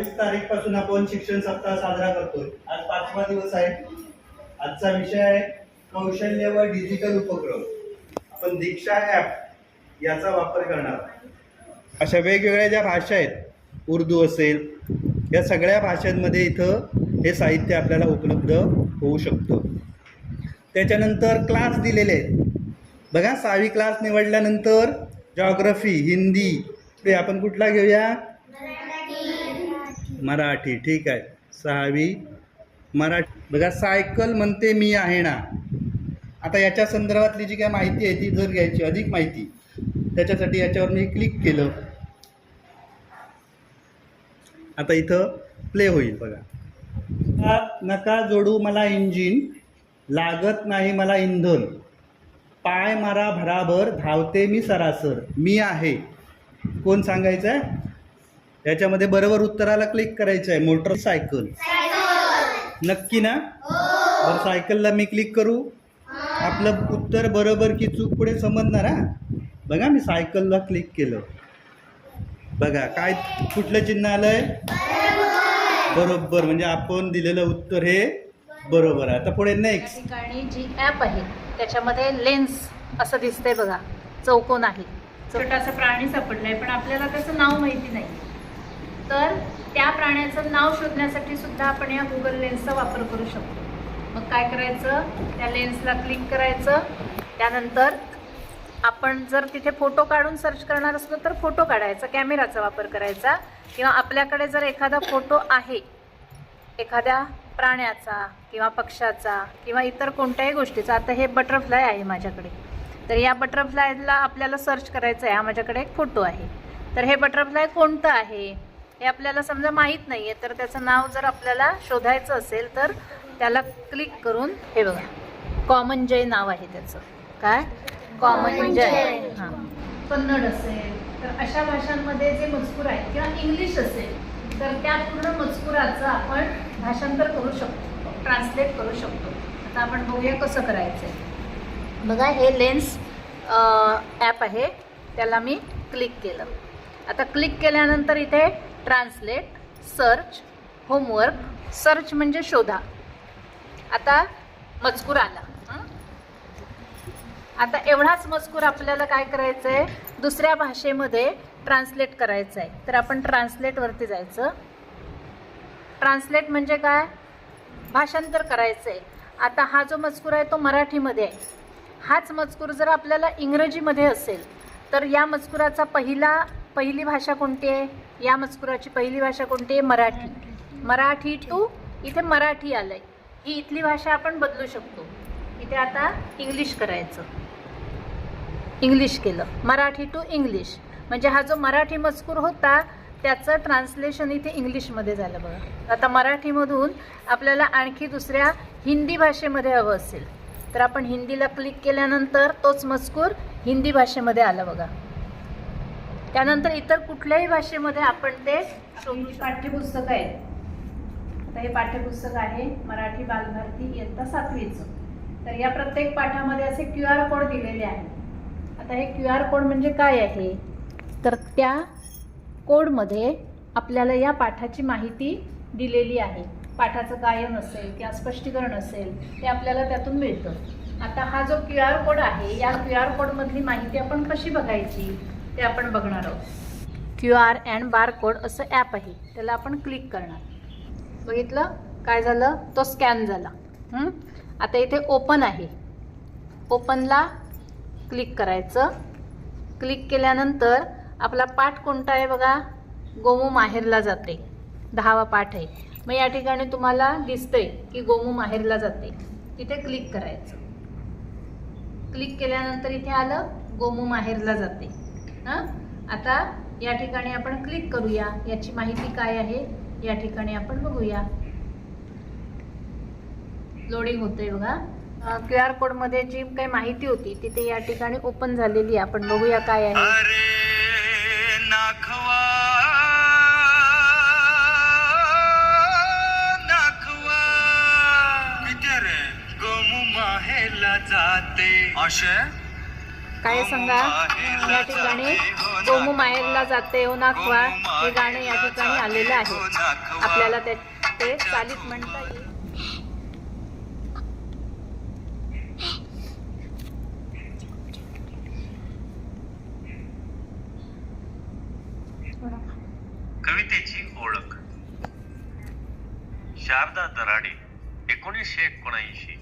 बावीस तारीखपासून आपण शिक्षण सप्ताह साजरा करतोय. आज पाचवा दिवस आहे. आजचा विषय आहे कौशल्य व डिजिटल उपक्रम. आपण दीक्षा ॲप याचा वापर करणार अशा वेगवेगळ्या ज्या भाषा आहेत उर्दू असेल या सगळ्या भाषांमध्ये इथं हे साहित्य आपल्याला उपलब्ध होऊ शकतं. त्याच्यानंतर क्लास दिलेले आहेत. बघा सहावी क्लास निवडल्यानंतर जॉग्रफी हिंदी ते आपण कुठला घेऊया? मराठी ठीक आहे. सहावी मराठी. बघा सायकल म्हणते मी आहे ना. आता याच्या संदर्भातली जी काय माहिती आहे ती जर घ्यायची अधिक माहिती त्याच्यासाठी याच्यावर मी क्लिक केलं. आता इथं प्ले होईल बघा. नका- नका जोडू मला इंजिन लागत नाही मला इंधन. पाय मारा भराभर धावते मी सरासर. मी आहे. कोण सांगायचं आहे याच्यामध्ये बरोबर उत्तराला क्लिक करायचं आहे मोटरसायकल नक्की ना? बरं सायकलला मी क्लिक करू. आपलं उत्तर बरोबर की चूक पुढे समजणार हा? बघा मी सायकलला क्लिक केलं. बघा काय कुठलं चिन्ह आलंय? बरोबर म्हणजे आपण दिलेलं उत्तर हे बरोबर आहे. आता पुढे या नेक्स्ट ठिकाणी जी ॲप आहे त्याच्यामध्ये लेन्स असं दिसतंय बघा. चौकोन आहे. छोटासा प्राणी सापडलाय पण आपल्याला त्याचं नाव माहिती नाही. तर त्या प्राण्याचं नाव शोधण्यासाठी सुद्धा आपण या गुगल लेन्सचा वापर करू शकतो. मग काय करायचं? त्या लेन्सला क्लिक करायचं. त्यानंतर आपण जर तिथे फोटो काढून सर्च करणार असलो तर फोटो काढायचा कॅमेराचा वापर करायचा. किंवा आपल्याकडे जर एखादा फोटो आहे एखाद्या प्राण्याचा किंवा पक्षाचा किंवा इतर कोणत्याही गोष्टीचा आता हे बटरफ्लाय आहे माझ्याकडे. तर या बटरफ्लायला आपल्याला सर्च करायचं आहे. हा माझ्याकडे एक फोटो आहे. तर हे बटरफ्लाय कोणतं आहे? हे आपल्याला समजा माहीत नाही आहे तर त्याचं नाव जर आपल्याला शोधायचं असेल तर त्याला क्लिक करून हे बघा. कॉमन जय नाव आहे त्याचं. काय? कॉमन जय हां. कन्नड असेल तर अशा भाषांमध्ये जे मजकूर आहे किंवा इंग्लिश असेल तर त्या पूर्ण मजकुराचं आपण भाषांतर करू शकतो ट्रान्सलेट करू शकतो. आता आपण बघूया कसं करायचं आहे बघा हे लेन्स ॲप आहे. त्याला मी क्लिक केलं. आता क्लिक केल्यानंतर इथे ट्रान्सलेट सर्च होमवर्क सर्च म्हणजे शोधा. आता मजकूर आला. आता एवढाच मजकूर आपल्याला काय करायचं आहे दुसऱ्या भाषेमध्ये ट्रान्सलेट करायचं आहे तर आपण ट्रान्सलेटवरती जायचं. ट्रान्सलेट म्हणजे काय? भाषांतर करायचं आहे आता हा जो मजकूर आहे तो मराठीमध्ये आहे. हाच मजकूर जर आपल्याला इंग्रजीमध्ये असेल तर या मजकुराचा पहिला पहिली भाषा कोणती आहे? या मजकुराची पहिली भाषा कोणती आहे? मराठी. मराठी टू इथे मराठी आलं आहे ही इथली भाषा आपण बदलू शकतो. इथे आता इंग्लिश करायचं. इंग्लिश केलं. मराठी टू इंग्लिश म्हणजे हा जो मराठी मजकूर होता त्याचं ट्रान्सलेशन इथे इंग्लिशमध्ये झालं बघा. आता मराठीमधून आपल्याला आणखी दुसऱ्या हिंदी भाषेमध्ये हवं असेल. तर आपण हिंदीला क्लिक केल्यानंतर तोच मजकूर हिंदी भाषेमध्ये आला बघा. त्यानंतर इतर कुठल्याही भाषेमध्ये आपण ते शोधू पाठ्यपुस्तक आहे आता हे पाठ्यपुस्तक आहे मराठी बालभारती इयत्ता सातवीचं. तर या प्रत्येक पाठामध्ये असे क्यू आर कोड दिलेले आहेत. आता हे क्यू आर कोड म्हणजे काय आहे? तर त्या कोडमध्ये आपल्याला या पाठाची माहिती दिलेली आहे. पाठाचं गायन असेल किंवा स्पष्टीकरण असेल ते आपल्याला त्यातून मिळतं. आता हा जो क्यू आर कोड आहे या क्यू आर कोडमधली माहिती आपण कशी बघायची? ते आपण बघणार आहोत. Q R and bar code असं ॲप आहे. त्याला आपण क्लिक करणार. बघितलं? काय झालं? तो स्कॅन झाला. आता इथे ओपन आहे. ओपनला क्लिक करायचं. क्लिक केल्यानंतर आपला पाठ कोणता आहे बघा? गोमू माहेरला जाते. दहावा पाठ आहे. मग या ठिकाणी तुम्हाला दिसतंय की गोमू माहेरला जाते. तिथे क्लिक करायचं. क्लिक केल्यानंतर इथे आलं गोमू माहेरला जाते. हां? आता या ठिकाणी आपण क्लिक करूया. याची माहिती काय आहे? या ठिकाणी आपण बघूया. लोडिंग होतंय बघा. क्यू आर कोडमध्ये जी काही माहिती होती तिथे या ठिकाणी ओपन झालेली आहे. आपण बघूया काय आहे. अरे जाते. अशे? काय सांगा? या ठिकाणी गोमू माहेरला जाते हो नाखवा हे गाणं या ठिकाणी आलेलं आहे. आपल्याला ते ते चालीत म्हणता येईल. कवितेची ओळख. शारदा दराडे एकोणीसशे एकोणऐंशी.